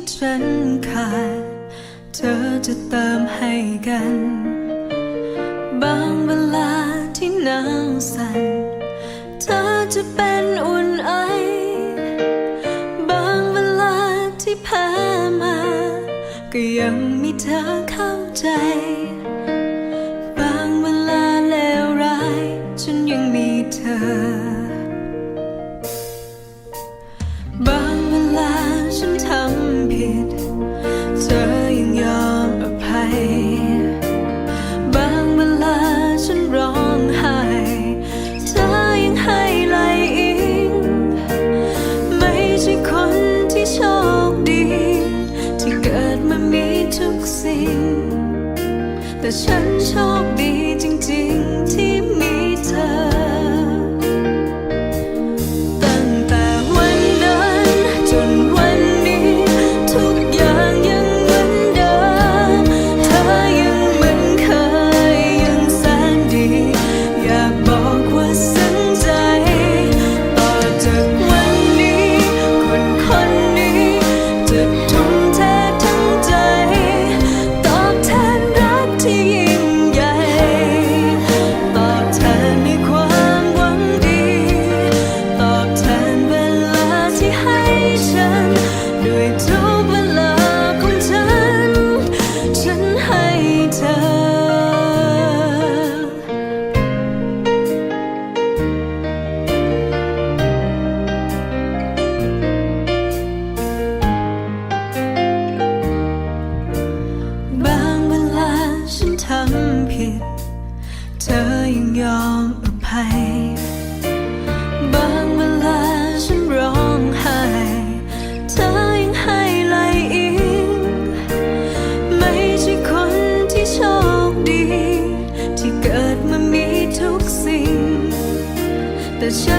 ที่ฉันขาด เธอจะเติมให้กัน บางเวลาที่หนาวสั่น เธอจะเป็นอุ่นไอบางเวลาที่แพ้มา ก็ยังมีเธอเข้าใจ บางเวลาเลวร้าย ฉันยังมีเธอ แต่ฉันโชคดีจริง ๆที่มีเธอ ฉั